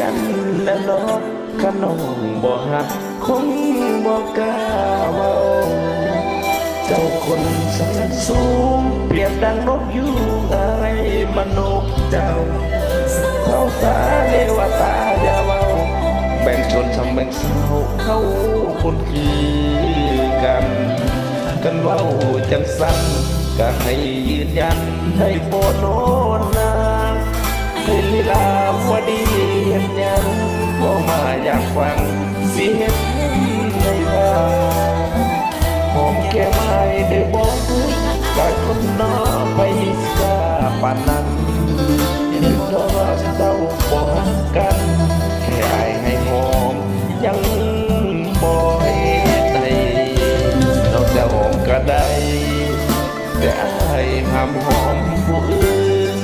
กันแล้วเนาะขนองบ่หักคงบ่กล้าเว้าเจ้าคนสันสูง เปรียบดังนกยูงไอ้มนุษย์เจ้าเข้าตาเนวตาอย่าเว้าแบ่งชนทำแบ่งเศร้าเข้าคนคือกัน กันเว้าจังสั้นก็ให้ยืนยันให้โปรดโน อยากฟังเสียงในว่าผมแค่ไม่ได้บอกกายคนนอไปสาปานนั้นเห็นดอกเจ้าบ่ฮักกัน แค่อายให้หอมยังบ่เฮ็ดให้นอกจากหอมก็ได้ แต่อห้ามหอมผู้อื่น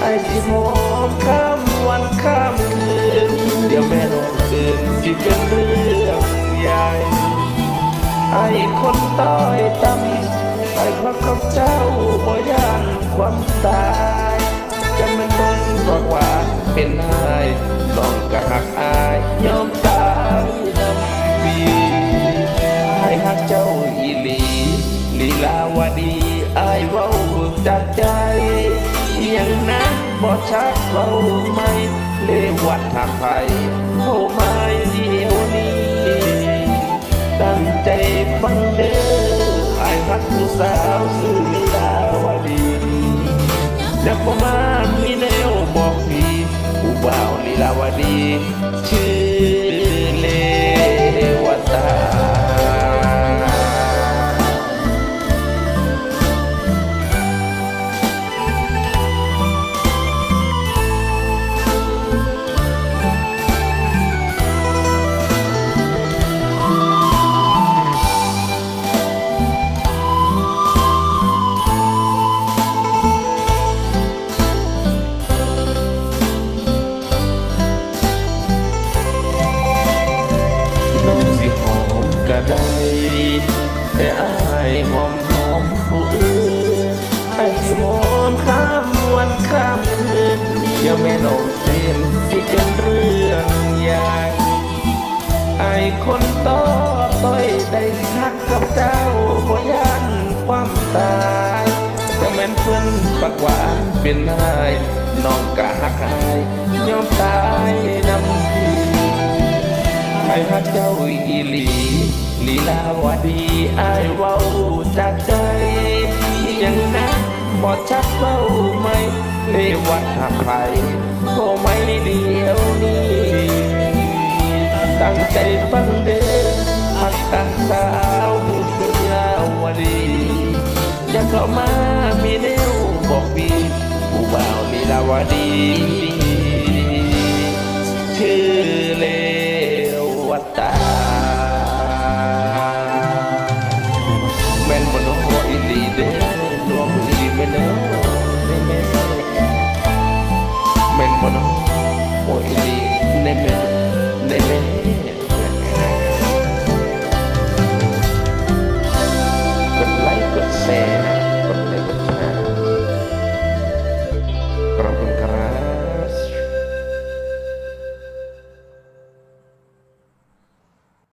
ไอ้ที่หอมข้าม วันข้ามคืนเดี๋ยวแม่นอนตื่นสิเป็นเรื่องใหญ่ไอ้คนต้อยต่ำไอ้พระกับเจ้าบ่ย่านความตายจะมันเบิ่งบอกว่าเป็นนายน้องก็หักอายยอมตายดำปีไอ้หักเจ้าอีหลีลีลาวดีไอายเว้าจากใจอหยังนะ บ่ชักเราไม่เลวัดหักไปโอ้ไม่เดียวนี้ตั้งใจฟังเด้อไอ้พักผู้สาวสื่อดาวดีจะประมาณมีแนวบอกสีผู้บ่าวลีลาวดี ชื่อ มก็ได้แต่อายหอมหอมผู้อื่นไอ้สิหอมข้ามวันข้ามคืนอย่าแม่นอกเต้นสิเป็นเรื่องใหญ่ไอ้คนต่อต้อยได้ทักกับเจ้าบ่ยันความตายแต่แม่นเพิ่นปากหวานเป็นนายน้องกะหักอายยอมตายนำพี่ ไอ้ฮักเจ้าอีหลีลีลาวดีไอ้ายเว้าจากใจยังนะบอชักเว้าไม่เลวัดหักไผโทรไม่เดียวนี้ตั้งใจฟังเด้อหักตั้งสาวลีลาวดีอยากเข้ามามีแนวบอกพี่ผู้บ่าวลีลาวดี